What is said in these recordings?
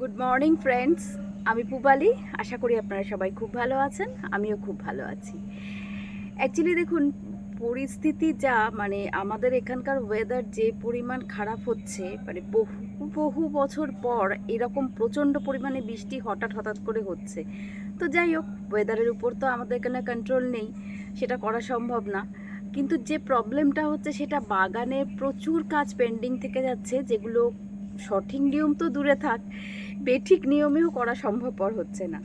Good morning friends আমি পুবালি আশা করি আপনারা সবাই খুব ভালো আছেন, আমিও খুব ভালো আছি। অ্যাকচুয়ালি দেখুন, পরিস্থিতি যা মানে আমাদের এখানকার ওয়েদার যে পরিমাণ খারাপ হচ্ছে মানে বহু বহু বছর পর এরকম প্রচণ্ড পরিমাণে বৃষ্টি হঠাৎ হঠাৎ করে হচ্ছে। তো যাই হোক ওয়েদারের উপর তো আমাদের এখানে কন্ট্রোল নেই, সেটা করা সম্ভব না। কিন্তু যে প্রবলেমটা হচ্ছে, সেটা বাগানে প্রচুর কাজ পেন্ডিং থেকে যাচ্ছে, যেগুলো সঠিক নিয়ম তো দূরে থাক। বেঠিক নিয়মেও করা সম্ভবপর হচ্ছে না।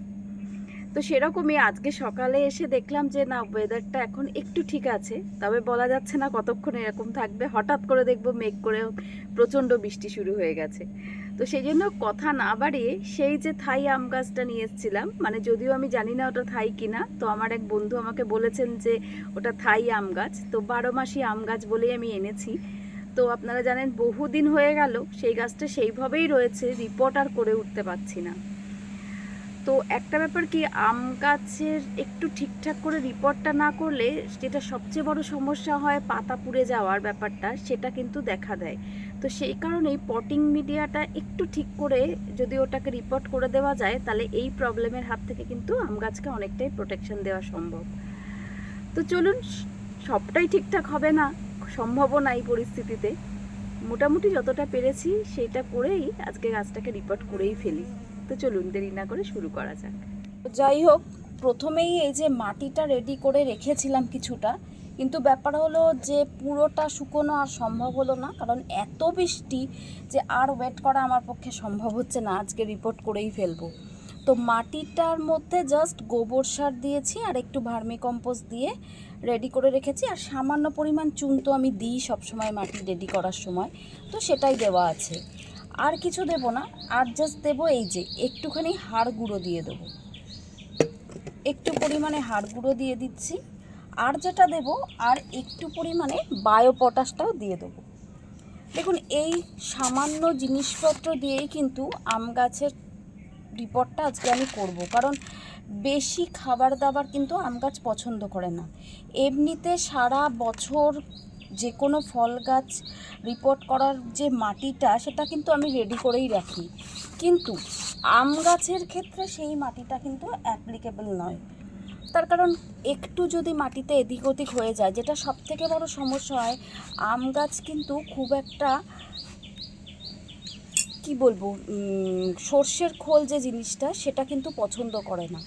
তো সেরকমই আজকে সকালে এসে দেখলাম যে, না ওয়েদারটা এখন একটু ঠিক আছে, তবে বলা যাচ্ছে না কতক্ষণ এরকম থাকবে। হঠাৎ করে দেখব মেঘ করে প্রচণ্ড বৃষ্টি শুরু হয়ে গেছে। তো সেই জন্য কথা না বাড়িয়ে সেই যে থাই আম গাছটা নিয়ে এসেছিলাম মানে যদিও আমি জানি না ওটা থাই কিনা, তো আমার এক বন্ধু আমাকে বলেছেন যে, ওটা থাই আম গাছ। তো বারো মাসি আম গাছ বলেই আমি এনেছি। তো আপনারা জানেন বহুদিন হয়ে গেল, সেই গাছটা সেইভাবেই রয়েছে রিপোর্ট আর করে উঠতে পারছি না। তো একটা ব্যাপার কি, আম গাছের একটু ঠিকঠাক করে রিপোর্টটা না করলে যেটা সবচেয়ে বড় সমস্যা হয় পাতা পুড়ে যাওয়ার ব্যাপারটা, সেটা কিন্তু দেখা দেয়। তো সেই কারণেই পটিং মিডিয়াটা একটু ঠিক করে যদি ওটাকে রিপোর্ট করে দেওয়া যায়, তাহলে এই প্রবলেমের হাত থেকে কিন্তু আম গাছকে অনেকটাই প্রোটেকশন দেওয়া সম্ভব। তো চলুন, সবটাই ঠিকঠাক হবে না। সম্ভবও না এই পরিস্থিতিতে। মোটামুটি যতটা পেরেছি সেটা করেই আজকে গাছটাকে রিপোর্ট করেই ফেলি। তো চলুন দেরি না করে শুরু করা যাক। যাই হোক, প্রথমেই এই যে মাটিটা রেডি করে রেখেছিলাম কিছুটা, কিন্তু ব্যাপার হলো যে পুরোটা শুকোনো আর সম্ভব হলো না, কারণ এত বৃষ্টি যে আর ওয়েট করা আমার পক্ষে সম্ভব হচ্ছে না, আজকে রিপোর্ট করেই ফেলব। তো মাটিটার মধ্যে জাস্ট গোবর সার দিয়েছি আর একটু ভার্মি কম্পোস্ট দিয়ে রেডি করে রেখেছি। আর সামান্য পরিমাণ চুন তো আমি দিই সবসময় মাটি রেডি করার সময়। তো সেটাই দেওয়া আছে। আর কিছু দেব না। আর জাস্ট দেবো এই যে, একটুখানি হাড় গুঁড়ো দিয়ে দেবো। একটু পরিমাণে হাড় গুঁড়ো দিয়ে দিচ্ছি। আর যেটা দেব, আর একটু পরিমাণে বায়ো পটাশটাও দিয়ে দেবো। দেখুন, এই সামান্য জিনিসপত্র দিয়েই কিন্তু আম গাছের রিপোর্টটা আজকে আমি করব। কারণ বেশি খাবার দাবার কিন্তু আম গাছ পছন্দ করে না। এমনিতে সারা বছর যে কোনো ফল গাছ রিপোর্ট করার যে মাটিটা, সেটা কিন্তু আমি রেডি করেই রাখি। কিন্তু আম গাছের ক্ষেত্রে সেই মাটিটা কিন্তু অ্যাপ্লিকেবল নয়। তার কারণ একটু যদি মাটিতে এদিক ওদিক হয়ে যায়, যেটা সব থেকে বড় সমস্যা হয়, আম গাছ কিন্তু খুব একটা কি বলব সর্ষের খোল যে জিনিসটা, সেটা কিন্তু পছন্দ করে না।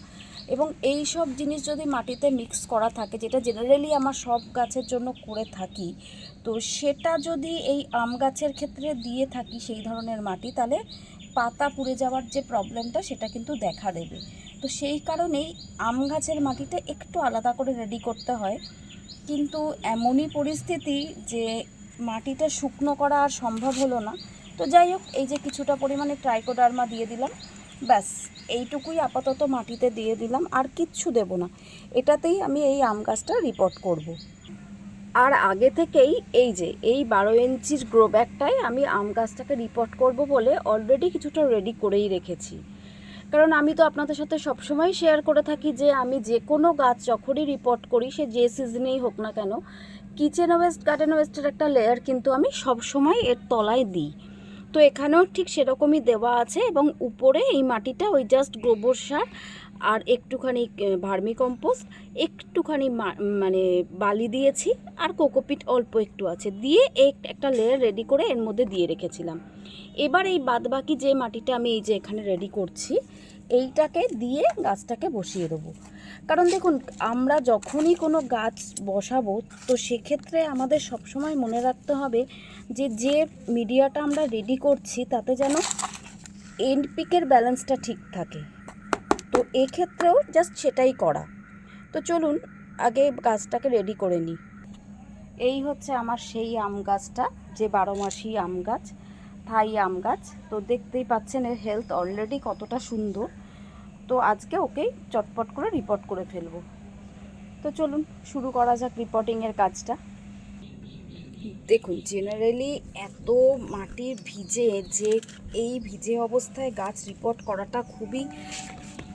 এবং এই সব জিনিস যদি মাটিতে মিক্স করা থাকে, যেটা জেনারেলি আমার সব গাছের জন্য করে থাকি, তো সেটা যদি এই আম গাছের ক্ষেত্রে দিয়ে থাকি সেই ধরনের মাটি, তাহলে পাতা পুড়ে যাওয়ার যে প্রবলেমটা সেটা কিন্তু দেখা দেবে। তো সেই কারণেই আম গাছের মাটিটা একটু আলাদা করে রেডি করতে হয়। কিন্তু এমনই পরিস্থিতি যে মাটিটা শুকনো করা আর সম্ভব হলো না। তো যাই হোক, এই যে কিছুটা পরিমাণে ট্রাইকোডার্মা দিয়ে দিলাম, ব্যাস, এইটুকুই আপাতত মাটিতে দিয়ে দিলাম, আর কিচ্ছু দেব না। এটাতেই আমি এই আম গাছটা রিপোর্ট করব। আর আগে থেকেই এই যে, এই বারো ইঞ্চির গ্রো ব্যাগটায় আমি আম গাছটাকে রিপোর্ট করব বলে অলরেডি কিছুটা রেডি করেই রেখেছি। কারণ আমি তো আপনাদের সাথে সবসময় শেয়ার করে থাকি যে, আমি যে কোনো গাছ যখনই রিপোর্ট করি, সে যে সিজনেই হোক না কেন কিচেন ওয়েস্ট গার্ডেন ওয়েস্টের একটা লেয়ার কিন্তু আমি সবসময় এর তলায় দিই। তো এখানেও ঠিক সেরকমই দেওয়া আছে এবং উপরে এই মাটিটা ওই জাস্ট গোবর সার আর একটুখানি ভার্মি কম্পোস্ট একটুখানি মানে বালি দিয়েছি আর কোকোপিট অল্প একটু আছে দিয়ে এক- একটা লেয়ার রেডি করে এর মধ্যে দিয়ে রেখেছিলাম। এবার এই বাদবাকি যে মাটিটা আমি এই যে এখানে রেডি করছি এইটাকে দিয়ে গাছটাকে বসিয়ে দেবো। কারণ দেখুন, আমরা যখনই কোনো গাছ বসাবো, তো সেক্ষেত্রে আমাদের সবসময় মনে রাখতে হবে যে যে মিডিয়াটা আমরা রেডি করছি, তাতে যেন এন্ড পিকের ব্যালেন্সটা ঠিক থাকে। তো এক্ষেত্রেও জাস্ট সেটাই করা। তো চলুন, আগে গাছটাকে রেডি করে নিই। এই হচ্ছে আমার সেই আম গাছটা, যে বারো মাসি আম গাছ, থাই আম গাছ। তো দেখতেই পাচ্ছেন, এর হেলথ অলরেডি কতটা সুন্দর। তো আজকে ওকেই চটপট করে রিপোর্ট করে ফেলব। তো চলুন, শুরু করা যাক রিপোর্টিংয়ের কাজটা। দেখুন জেনারেলি এত মাটির ভিজে যে এই ভিজে অবস্থায় গাছ রিপোর্ট করাটা খুবই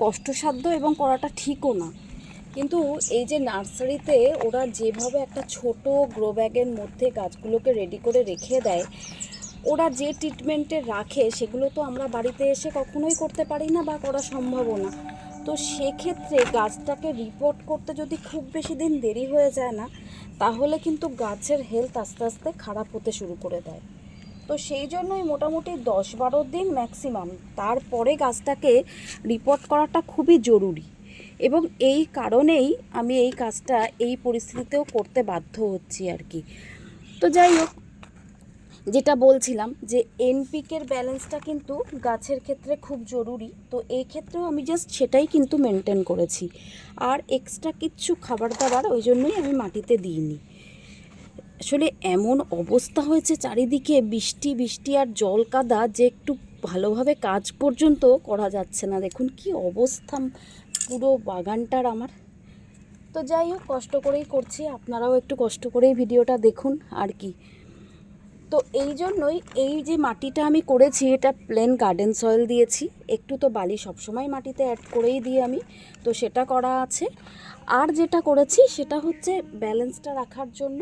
কষ্টসাধ্য এবং করাটা ঠিকও না। কিন্তু এই যে নার্সারিতে ওরা যেভাবে একটা ছোট গ্রো ব্যাগের মধ্যে গাছগুলোকে রেডি করে রেখে দেয় ওরা যে ট্রিটমেন্টে রাখে, সেগুলো তো আমরা বাড়িতে এসে কখনোই করতে পারি না বা করা সম্ভবও না। তো সেক্ষেত্রে গাছটাকে রিপোর্ট করতে যদি খুব বেশি দিন দেরি হয়ে যায় না, তাহলে কিন্তু গাছের হেলথ আস্তে আস্তে খারাপ হতে শুরু করে দেয়। তো সেই জন্যই মোটামুটি দশ বারো দিন ম্যাক্সিমাম তারপরে গাছটাকে রিপোর্ট করাটা খুবই জরুরি। এবং এই কারণেই আমি এই কাজটা এই পরিস্থিতিতেও করতে বাধ্য হচ্ছি আর কি। তো যাই হোক যেটা বলছিলাম যে এনপিকের ব্যালেন্সটা কিন্তু গাছের ক্ষেত্রে খুব জরুরি। তো এই ক্ষেত্রেও আমি জাস্ট সেটাই কিন্তু মেনটেন করেছি। আর এক্সট্রা কিচ্ছু খাবার দাবার ওই জন্যই আমি মাটিতে দিইনি। আসলে এমন অবস্থা হয়েছে চারিদিকে বৃষ্টি বৃষ্টি আর জল কাদা যে একটু ভালোভাবে কাজ পর্যন্ত করা যাচ্ছে না। দেখুন কি অবস্থা পুরো বাগানটার আমার। তো যাই হোক, কষ্ট করেই করছি। আপনারাও একটু কষ্ট করেই ভিডিওটা দেখুন। আর কি? তো এই জন্যই এই যে মাটিটা আমি করেছি, এটা প্লেন গার্ডেন সয়েল দিয়েছি। একটু তো বালি সবসময় মাটিতে অ্যাড করেই দিই আমি, তো সেটা করা আছে। আর যেটা করেছি, সেটা হচ্ছে ব্যালেন্সটা রাখার জন্য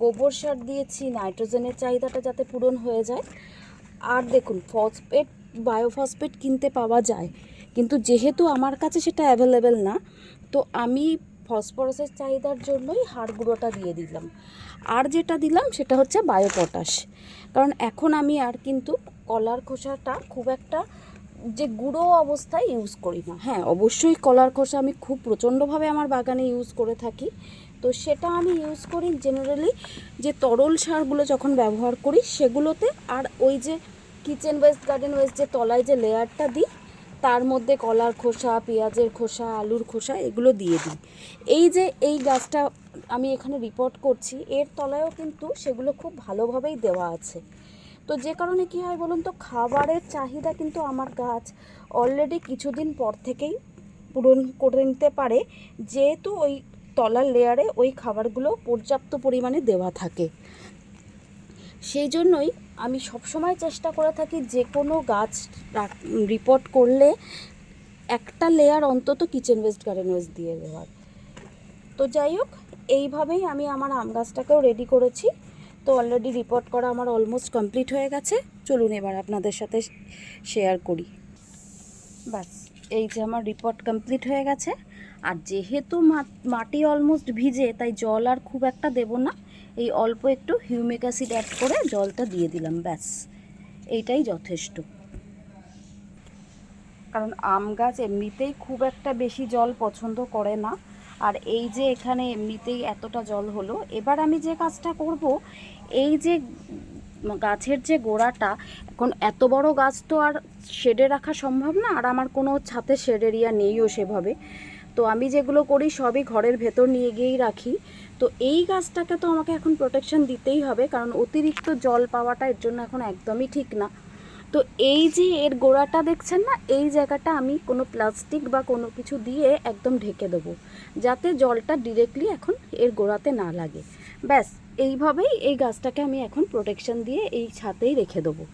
গোবর সার দিয়েছি নাইট্রোজেনের চাহিদাটা যাতে পূরণ হয়ে যায়। আর দেখুন ফসফেট বায়োফসফেট কিনতে পাওয়া যায়, কিন্তু যেহেতু আমার কাছে সেটা অ্যাভেলেবেল না, তো আমি ফসফরাসের চাহিদার জন্যই হাড় গুঁড়োটা দিয়ে দিলাম। আর যেটা দিলাম সেটা হচ্ছে বায়োপটাশ। কারণ এখন আমি আর কিন্তু কলার খোসাটা খুব একটা যে গুঁড়ো অবস্থায় ইউজ করি না। হ্যাঁ অবশ্যই কলার খোসা আমি খুব প্রচণ্ডভাবে আমার বাগানে ইউজ করে থাকি। তো সেটা আমি ইউজ করি জেনারেলি যে তরল সারগুলো যখন ব্যবহার করি সেগুলোতে আর ওই যে কিচেন ওয়েস্ট গার্ডেন ওয়েস্ট যে তলায় যে লেয়ারটা দিই তার মধ্যে কলার খোসা, পেঁয়াজের খোসা, আলুর খোসা এগুলো দিয়ে দিই। এই যে এই গাছটা আমি এখানে রিপোর্ট করছি, এর তলায়ও কিন্তু সেগুলো খুব ভালোভাবেই দেওয়া আছে। তো যে কারণে কী হয় বলুন তো, খাবারের চাহিদা কিন্তু আমার গাছ অলরেডি কিছুদিন পর থেকেই পূরণ করে নিতে পারে, যেহেতু ওই তলার লেয়ারে ওই খাবারগুলো পর্যাপ্ত পরিমাণে দেওয়া থাকে। সেই জন্যই আমি সবসময় চেষ্টা করে থাকি যে কোনো গাছ রিপোর্ট করলে একটা লেয়ার অন্তত কিচেন ওয়েস্ট গার্ডেন ওয়েস্ট দিয়ে দেওয়ার। তো যাই হোক, এইভাবেই আমি আমার আম গাছটাকেও রেডি করেছি। তো অলরেডি রিপোর্ট করা আমার অলমোস্ট কমপ্লিট হয়ে গেছে। চলুন এবার আপনাদের সাথে শেয়ার করি। ব্যাস, এই যে আমার রিপোর্ট কমপ্লিট হয়ে গেছে। আর যেহেতু মাটি অলমোস্ট ভিজে, তাই জল আর খুব একটা দেব না। এই অল্প একটু হিউমিক অ্যাসিড অ্যাড করে জলটা দিয়ে দিলাম, ব্যাস। এইটাই যথেষ্ট। কারণ আম গাছ এমনিতেই খুব একটা বেশি জল পছন্দ করে না। আর এই যে এখানে এমনিতেই এতটা জল হলো, এবার আমি যে কাজটা করব, এই যে গাছের যে গোড়াটা, এখন এত বড় গাছ তো আর শেডে রাখা সম্ভব না, আর আমার কোনো ছাতে শেড এরিয়া নেইও সেভাবে। তো আমি যেগুলো করি সবই ঘরের ভেতর নিয়ে গিয়েই রাখি। তো এই গাছটাকে তো আমাকে এখন প্রোটেকশন দিতেই হবে, কারণ অতিরিক্ত জল পাওয়াটা এর জন্য এখন একদমই ঠিক না। তো এই যে এর গোড়াটা দেখছেন না, এই জায়গাটা আমি কোনো প্লাস্টিক বা কোনো কিছু দিয়ে একদম ঢেকে দেবো, যাতে জলটা ডিরেক্টলি এখন এর গোড়াতে না লাগে। ব্যাস, এইভাবেই এই গাছটাকে আমি এখন প্রোটেকশন দিয়ে এই ছাতেই রেখে দেবো।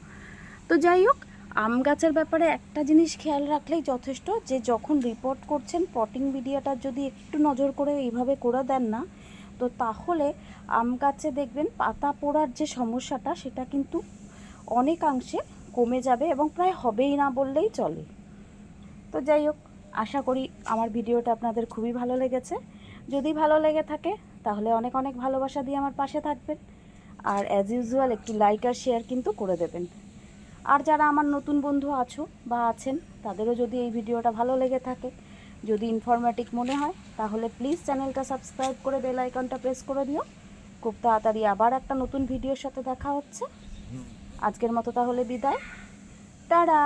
তো যাই হোক আম গাছের ব্যাপারে একটা জিনিস খেয়াল রাখলেই যথেষ্ট যে, যখন রিপোর্ট করছেন পটিং মিডিয়াটা যদি একটু নজর করে এইভাবে করে দেন না, তো তাহলে আম গাছে দেখবেন পাতা পোড়ার যে সমস্যাটা, সেটা কিন্তু অনেকাংশে কমে যাবে এবং প্রায় হবেই না বললেই চলে। তো যাই হোক, আশা করি আমার ভিডিওটা আপনাদের খুবই ভালো লেগেছে। যদি ভালো লেগে থাকে, তাহলে অনেক অনেক ভালোবাসা দিয়ে আমার পাশে থাকবেন। আর অ্যাজ ইউজুয়াল একটু লাইক আর শেয়ার কিন্তু করে দেবেন। আর যারা আমার নতুন বন্ধু আছো বা আছেন তাদেরও যদি এই ভিডিওটা ভালো লেগে থাকে যদি ইনফরমেটিভ মনে হয় তাহলে প্লিজ চ্যানেলটা সাবস্ক্রাইব করে বেল আইকনটা প্রেস করে দিও। খুব তাড়াতাড়ি আবার একটা নতুন ভিডিওর সাথে দেখা হচ্ছে। আজকের মতো তাহলে বিদায়। টাটা!